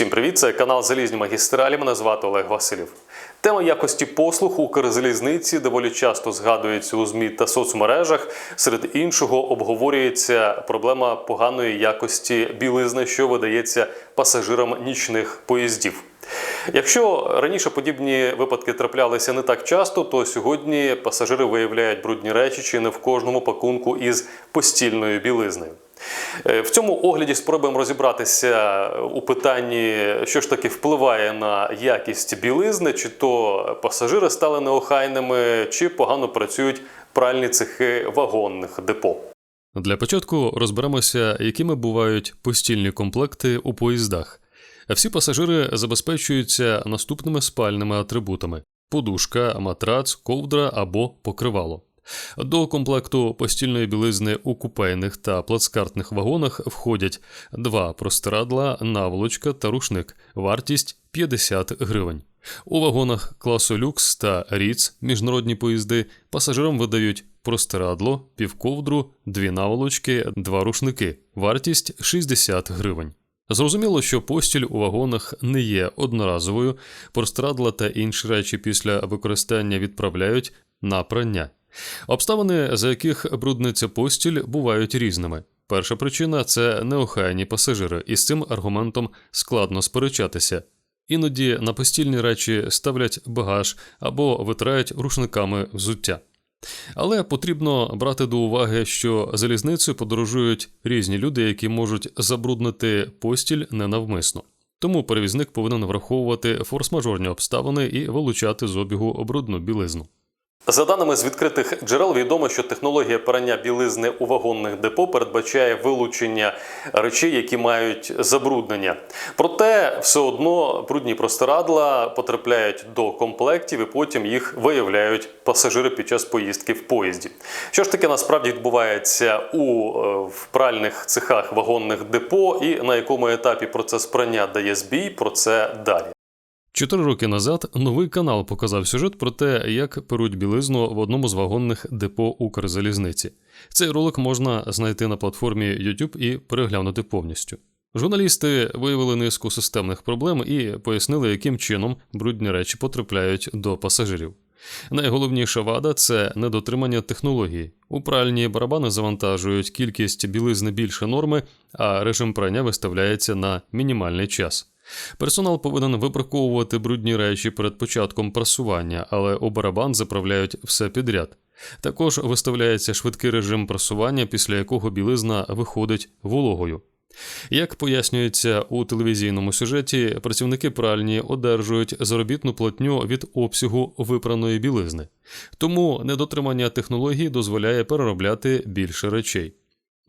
Всім привіт! Це канал Залізні магістралі. Мене звати Олег Василів. Тема якості послуг Укрзалізниці доволі часто згадується у ЗМІ та соцмережах. Серед іншого обговорюється проблема поганої якості білизни, що видається пасажирам нічних поїздів. Якщо раніше подібні випадки траплялися не так часто, то сьогодні пасажири виявляють брудні речі чи не в кожному пакунку із постільною білизнею. Е, В цьому огляді спробуємо розібратися у питанні, що ж таки впливає на якість білизни, чи то пасажири стали неохайними, чи погано працюють пральні цехи вагонних депо. Для початку розберемося, якими бувають постільні комплекти у поїздах. Всі пасажири забезпечуються наступними спальними атрибутами: подушка, матрац, ковдра або покривало. До комплекту постільної білизни у купейних та плацкартних вагонах входять два простирадла, наволочка та рушник, вартість 50 гривень. У вагонах класу люкс та ріц міжнародні поїзди пасажирам видають простирадло, півковдру, дві наволочки, два рушники, вартість 60 гривень. Зрозуміло, що постіль у вагонах не є одноразовою, простирадла та інші речі після використання відправляють на прання. Обставини, за яких брудниться постіль, бувають різними. Перша причина це неохайні пасажири, і з цим аргументом складно сперечатися. Іноді на постільні речі ставлять багаж або витирають рушниками взуття. Але потрібно брати до уваги, що залізницею подорожують різні люди, які можуть забруднити постіль ненавмисно. Тому перевізник повинен враховувати форс-мажорні обставини і вилучати з обігу обрудну білизну. За даними з відкритих джерел, відомо, що технологія перання білизни у вагонних депо передбачає вилучення речей, які мають забруднення. Проте все одно брудні простирадла потрапляють до комплектів і потім їх виявляють пасажири під час поїздки в поїзді. Що ж таке насправді відбувається у е, в пральних цехах вагонних депо, і на якому етапі процес прання дає збій, про це далі. Чотири роки назад новий канал показав сюжет про те, як перуть білизну в одному з вагонних депо Укрзалізниці. Цей ролик можна знайти на платформі YouTube і переглянути повністю. Журналісти виявили низку системних проблем і пояснили, яким чином брудні речі потрапляють до пасажирів. Найголовніша вада це недотримання технології. У пральні барабани завантажують кількість білизни більше норми, а режим прання виставляється на мінімальний час. Персонал повинен вибраковувати брудні речі перед початком прасування, але у барабан заправляють все підряд. Також виставляється швидкий режим прасування, після якого білизна виходить вологою. Як пояснюється у телевізійному сюжеті, працівники пральні одержують заробітну платню від обсягу випраної білизни, тому недотримання технології дозволяє переробляти більше речей.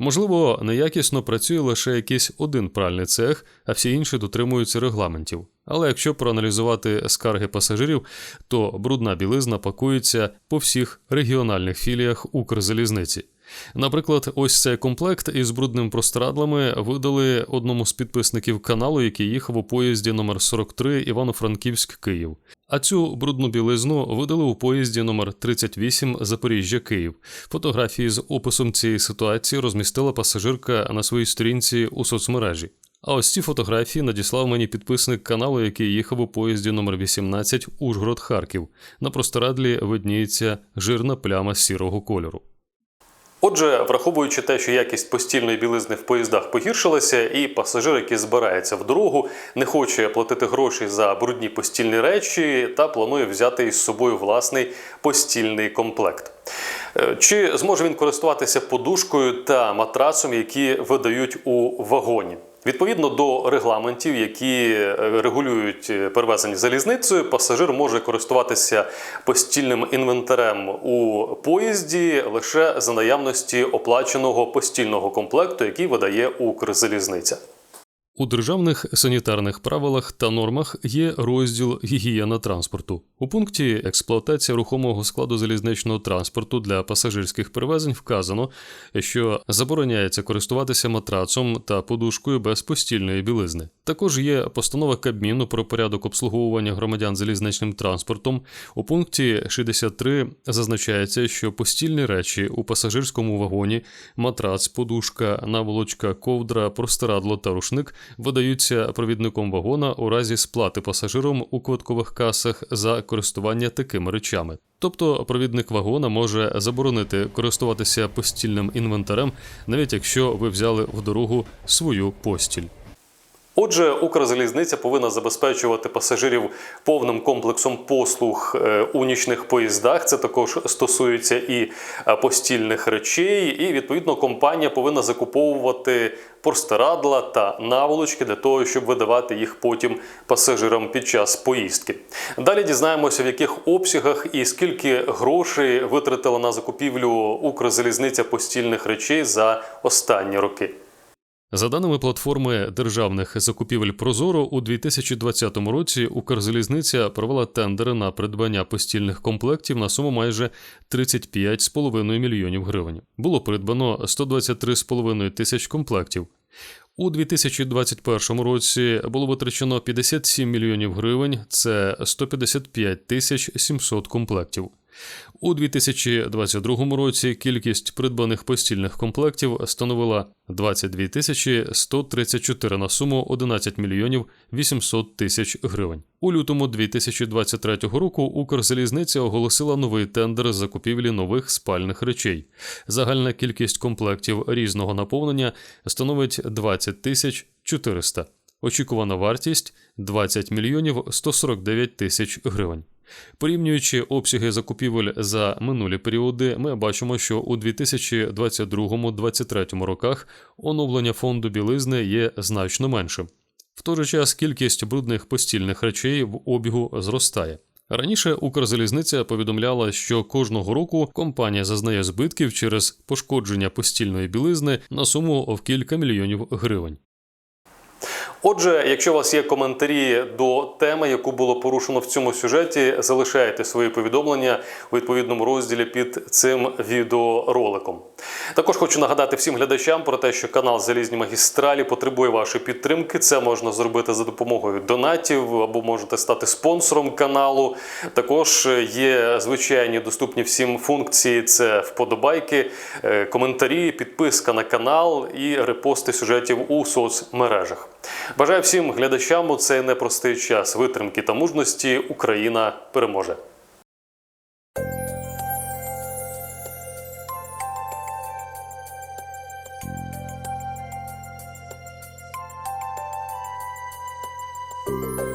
Можливо, неякісно працює лише якийсь один пральний цех, а всі інші дотримуються регламентів. Але якщо проаналізувати скарги пасажирів, то брудна білизна пакується по всіх регіональних філіях Укрзалізниці. Наприклад, ось цей комплект із брудним простирадлами видали одному з підписників каналу, який їхав у поїзді номер 43 Івано-Франківськ Київ. А цю брудну білизну видали у поїзді номер 38 Запоріжжя Київ. Фотографії з описом цієї ситуації розмістила пасажирка на своїй сторінці у соцмережі. А ось ці фотографії надіслав мені підписник каналу, який їхав у поїзді номер 18 Ужгород Харків. На простирадлі видніється жирна пляма сірого кольору. Отже, враховуючи те, що якість постільної білизни в поїздах погіршилася, і пасажир, який збирається в дорогу, не хоче платити гроші за брудні постільні речі та планує взяти із собою власний постільний комплект. Е, Чи зможе він користуватися подушкою та матрасом, які видають у вагоні? Відповідно до регламентів, які е, регулюють е, перевезення залізницею, пасажир може користуватися постільним інвентарем у поїзді лише за наявності оплаченого постільного комплекту, який видає Укрзалізниця. У державних санітарних правилах та нормах є розділ гігієна транспорту. У пункті експлуатація рухомого складу залізничного транспорту для пасажирських перевезень вказано, що забороняється користуватися матрацом та подушкою без постільної білизни. Також є постанова Кабміну про порядок обслуговування громадян залізничним транспортом. У пункті 63 зазначається, що постільні речі у пасажирському вагоні, матрац, подушка, наволочка, ковдра, простирадло та рушник видаються провідником вагона у разі сплати пасажиром у квиткових касах за користування такими речами. Тобто провідник вагона може заборонити користуватися постільним інвентарем, навіть якщо ви взяли в дорогу свою постіль. Отже, Укрзалізниця повинна забезпечувати пасажирів повним комплексом послуг е, у нічних поїздах. Це також стосується і е, постільних речей. І відповідно компанія повинна закуповувати простирадла та наволочки для того, щоб видавати їх потім пасажирам під час поїздки. Далі дізнаємося, в яких обсягах і скільки грошей витратила на закупівлю Укрзалізниця постільних речей за останні роки. За даними платформи державних закупівель Прозоро, у 2020 році Укрзалізниця провела тендери на придбання постільних комплектів на суму майже 35,5 мільйонів гривень. Було придбано 123,5 тисяч комплектів. У 2021 році було витрачено 57 мільйонів гривень, це 155 тисяч 700 комплектів. У 2022 році кількість придбаних постільних комплектів становила 22 тисячі 134 на суму 11 мільйонів 800 тисяч гривень. У лютому 2023 року Укрзалізниця оголосила новий тендер закупівлі нових спальних речей. Загальна кількість комплектів різного наповнення становить 20 тисяч 400. Очікувана вартість 20 мільйонів 149 тисяч гривень. Порівнюючи обсяги закупівель за минулі періоди, ми бачимо, що у 2022-2023 роках оновлення фонду білизни є значно меншим. В той же час кількість брудних постільних речей в обігу зростає. Раніше Укрзалізниця повідомляла, що кожного року компанія зазнає збитків через пошкодження постільної білизни на суму в кілька мільйонів гривень. Отже, якщо у вас є коментарі до теми, яку було порушено в цьому сюжеті, залишайте свої повідомлення у відповідному розділі під цим відеороликом. Також хочу нагадати всім глядачам про те, що канал Залізні магістралі потребує вашої підтримки. Це можна зробити за допомогою донатів або можете стати спонсором каналу. Також є звичайні доступні всім функції: це вподобайки, е, коментарі, підписка на канал і репости сюжетів у соцмережах. Бажаю всім глядачам у цей непростий час витримки та мужності. Україна переможе. Thank